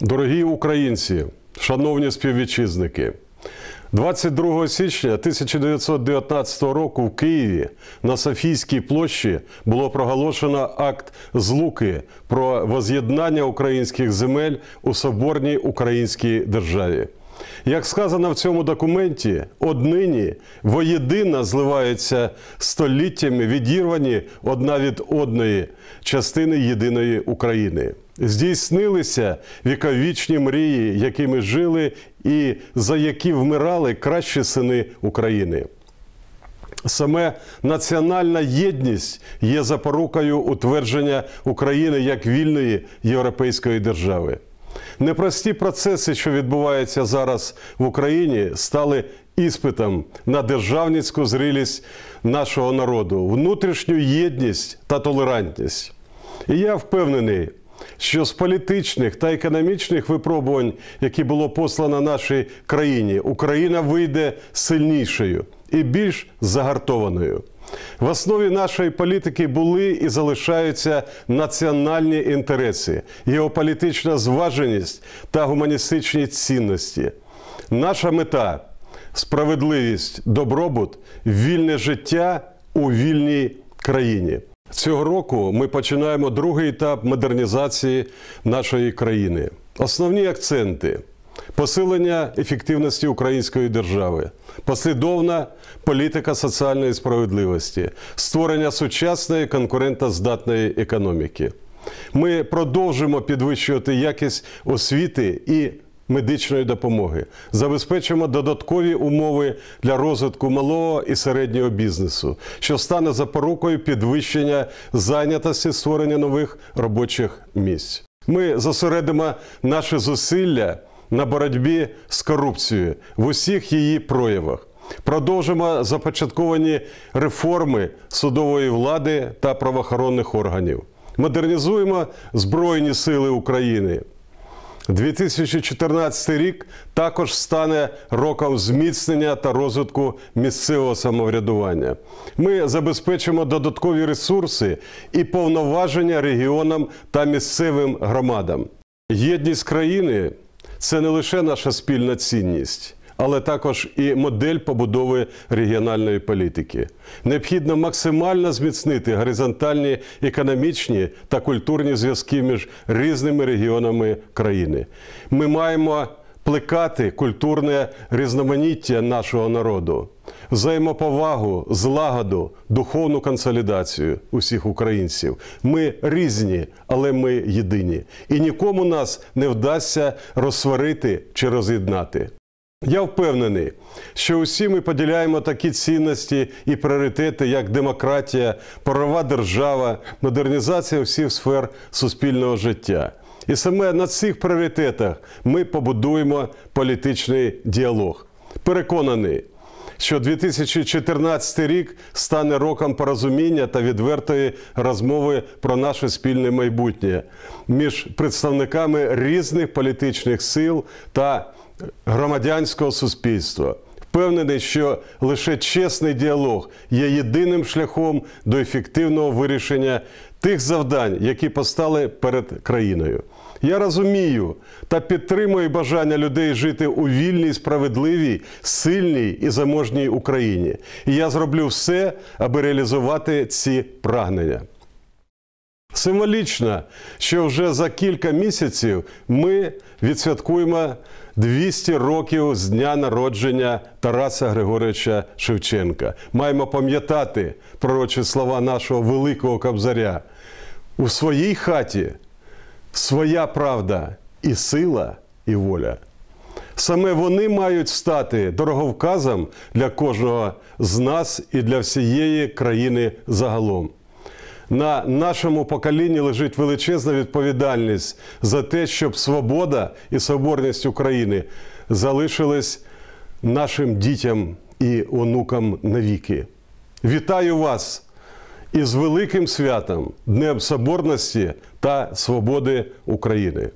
Дорогі українці, шановні співвітчизники, 22 січня 1919 року в Києві на Софійській площі було проголошено акт злуки про воз'єднання українських земель у соборній українській державі. Як сказано в цьому документі, однині воєдина зливаються століттями відірвані одна від одної частини єдиної України. Здійснилися віковічні мрії, якими жили і за які вмирали кращі сини України. Саме національна єдність є запорукою утвердження України як вільної європейської держави. Непрості процеси, що відбуваються зараз в Україні, стали іспитом на державницьку зрілість нашого народу, внутрішню єдність та толерантність. І я впевнений, що з політичних та економічних випробувань, які було послано нашій країні, Україна вийде сильнішою і більш загартованою. В основі нашої політики були і залишаються національні інтереси, геополітична зваженість та гуманістичні цінності. Наша мета справедливість, добробут, вільне життя у вільній країні. Цього року ми починаємо другий етап модернізації нашої країни. Основні акценти. Посилення ефективності української держави, послідовна політика соціальної справедливості, створення сучасної конкурентоздатної економіки. Ми продовжимо підвищувати якість освіти і медичної допомоги, забезпечимо додаткові умови для розвитку малого і середнього бізнесу, що стане запорукою підвищення зайнятості створення нових робочих місць. Ми зосередимо наші зусилля на боротьбі з корупцією в усіх її проявах. Продовжимо започатковані реформи судової влади та правоохоронних органів. Модернізуємо Збройні Сили України. 2014 рік також стане роком зміцнення та розвитку місцевого самоврядування. Ми забезпечимо додаткові ресурси і повноваження регіонам та місцевим громадам. Єдність країни це не лише наша спільна цінність. Але також і модель побудови регіональної політики. Необхідно максимально зміцнити горизонтальні економічні та культурні зв'язки між різними регіонами країни. Ми маємо плекати культурне різноманіття нашого народу, взаємоповагу, злагоду, духовну консолідацію усіх українців. Ми різні, але ми єдині. І нікому нас не вдасться розсварити чи роз'єднати. Я впевнений, що усі ми поділяємо такі цінності і пріоритети, як демократія, правова держава, модернізація всіх сфер суспільного життя. І саме на цих пріоритетах ми побудуємо політичний діалог. Переконаний, що 2014 рік стане роком порозуміння та відвертої розмови про наше спільне майбутнє між представниками різних політичних сил та громадянського суспільства. Впевнений, що лише чесний діалог є єдиним шляхом до ефективного вирішення тих завдань, які постали перед країною. Я розумію та підтримую бажання людей жити у вільній, справедливій, сильній і заможній Україні. І я зроблю все, аби реалізувати ці прагнення. Символічно, що вже за кілька місяців ми відсвяткуємо 200 років з дня народження Тараса Григоровича Шевченка. Маємо пам'ятати пророчі слова нашого великого кобзаря. У своїй хаті своя правда і сила, і воля. Саме вони мають стати дороговказом для кожного з нас і для всієї країни загалом. На нашому поколінні лежить величезна відповідальність за те, щоб свобода і соборність України залишились нашим дітям і онукам навіки. Вітаю вас із великим святом, Днем Соборності та Свободи України.